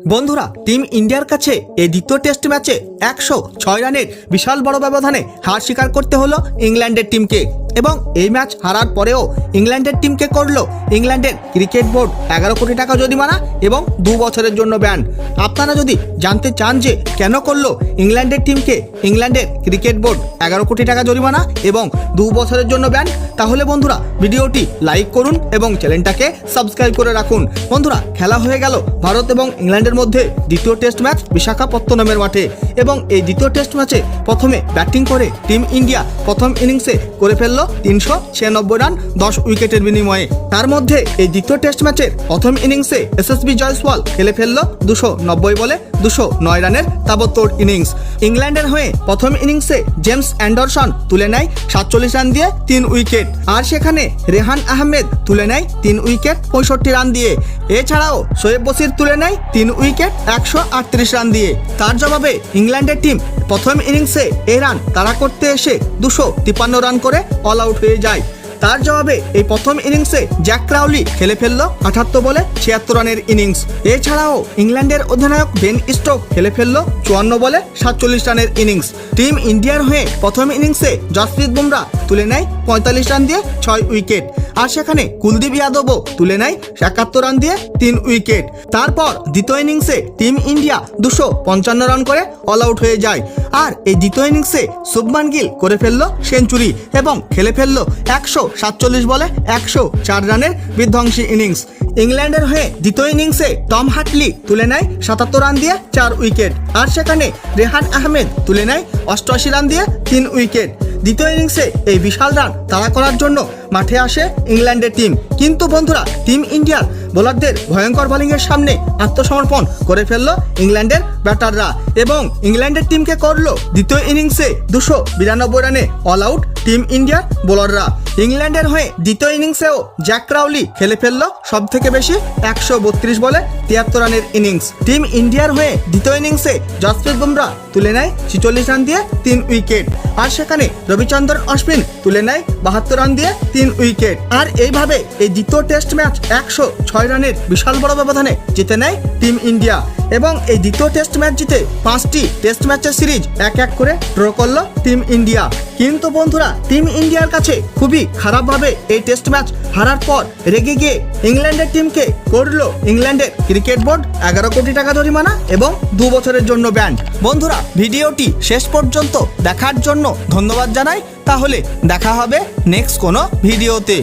বন্ধুরা টিম ইন্ডিয়ার কাছে এই দ্বিতীয় টেস্ট ম্যাচে একশো ছয় রানের বিশাল বড় ব্যবধানে হার স্বীকার করতে হলো ইংল্যান্ডের টিমকে এবং এই ম্যাচ হারার পরেও ইংল্যান্ডের টিমকে করল ইংল্যান্ডের ক্রিকেট বোর্ড এগারো কোটি টাকা জরিমানা এবং দু বছরের জন্য ব্যান আপনারা যদি জানতে চান যে কেন করল ইংল্যান্ডের টিমকে ইংল্যান্ডের ক্রিকেট বোর্ড এগারো কোটি টাকা জরিমানা এবং দু বছরের জন্য ব্যান তাহলে বন্ধুরা, ভিডিওটি লাইক করুন এবং চ্যানেলটাকে সাবস্ক্রাইব করে রাখুন। বন্ধুরা, খেলা হয়ে গেল ভারত এবং ইংল্যান্ডের মধ্যে দ্বিতীয় টেস্ট ম্যাচ বিশাখাপত্তনমের মাঠে এবং এই দ্বিতীয় টেস্ট ম্যাচে প্রথমে ব্যাটিং করে টিম ইন্ডিয়া প্রথম ইনিংসে করে ফেলল তিনশো ছিয়ানব্বই রান, দশ উইকেটের বিনিময়ে। তার মধ্যে এই দ্বিতীয় টেস্ট ম্যাচের প্রথম ইনিংসে এসএসবি জয়সওয়াল খেলে ফেলল দুশো নব্বই বলে দুশো নয় রানের তাবত্তর ইনিংস। ইংল্যান্ডের হয়ে প্রথম ইনিংসে জেমস অ্যান্ডারসন তুলে নেয় সাতচল্লিশ রান দিয়ে তিন উইকেট। আর সেখানে রেহান আহমেদ তুলে নেয় তিন উইকেট, পঁয়ষট্টি রান দিয়ে। এছাড়াও শোয়েব বসির তুলে নেয় তিন উইকেট একশো আটত্রিশ রান দিয়ে। তার জবাবে ইংল্যান্ডের টিম প্রথম ইনিংসে এ রান তারা করতে এসে দুশো তিপ্পান্ন রান করে অল আউট হয়ে যায়। তার জবাবে এই প্রথম ইনিংসে জ্যাক ক্রাউলি খেলে ফেলল আঠাত্তর বলে ছিয়াত্তর রানের ইনিংস। এছাড়াও ইংল্যান্ডের অধিনায়ক বেন স্টোক খেলে ফেলল চুয়ান্ন বলে সাতচল্লিশ রানের ইনিংস। টিম ইন্ডিয়ার হয়ে প্রথম ইনিংসে জসপ্রীত বুমরা তুলে নেয় পঁয়তাল্লিশ রান দিয়ে ছয় উইকেট, আর সেখানে কুলদীপ যাদবও তুলে নেয় একাত্তর রান দিয়ে তিন উইকেট। তারপর দ্বিতীয় ইনিংসে টিম ইন্ডিয়া দুশো পঞ্চান্ন রান করে অল আউট হয়ে যায়, আর এই দ্বিতীয় ইনিংসে শুভমান গিল করে ফেলল সেঞ্চুরি এবং খেলে ফেলল একশো সাতচল্লিশ বলে একশো চার রানের বিধ্বংসী ইনিংস। ইংল্যান্ডের হয়ে দ্বিতীয় ইনিংসে টম হাটলি তুলে নেয় সাতাত্তর রান দিয়ে চার উইকেট। আর সেখানে রেহান আহমেদ তুলে নেয় অষ্টআশি রান দিয়ে তিন উইকেট। দ্বিতীয় ইনিংসে এই বিশাল রান তাড়া করার জন্য মাঠে আসে ইংল্যান্ডের টিম। কিন্তু বন্ধুরা, টিম ইন্ডিয়ার বোলারদের ভয়ঙ্কর বোলিংয়ের সামনে আত্মসমর্পণ করে ফেলল ইংল্যান্ডের ব্যাটাররা এবং ইংল্যান্ডের টিমকে করল দ্বিতীয় ইনিংসে দুশো বিরানব্বই রানে অল আউট টিম ইন্ডিয়ার বোলাররা ইংল্যান্ডের হয়ে দ্বিতীয় ইনিংসেও জ্যাক ক্রাউলি খেলে ফেলল সব থেকে বেশি একশো বত্রিশ বলে তিয়াত্তর রানের ইনিংস। টিম ইন্ডিয়ার হয়ে দ্বিতীয় ইনিংসে জসপ্রীত বুমরা তুলে নেয় ছিচল্লিশ রান দিয়ে তিন উইকেট। আর সেখানে রবিচন্দ্রন অশ্বিন তুলে নেয় বাহাত্তর রান দিয়ে তিন উইকেট। আর এইভাবে এই দ্বিতীয় টেস্ট ম্যাচ একশো ছয় রানের বিশাল বড় ব্যবধানে জিতে নেয় টিম ইন্ডিয়া এবং এই দ্বিতীয় টেস্ট ম্যাচ জিতে পাঁচটি টেস্ট ম্যাচের সিরিজ এক এক করে ড্র করল টিম ইন্ডিয়া কিন্তু বন্ধুরা টিম ইন্ডিয়ার কাছে খুবই খারাপভাবে এই টেস্ট ম্যাচ হারার পর রেগে গিয়ে ইংল্যান্ডের টিমকে করল ইংল্যান্ডের ক্রিকেট বোর্ড এগারো কোটি টাকা জরিমানা এবং দু বছরের জন্য ব্যান বন্ধুরা, ভিডিওটি শেষ পর্যন্ত দেখার জন্য ধন্যবাদ জানাই। তাহলে দেখা হবে নেক্সট কোনো ভিডিওতে।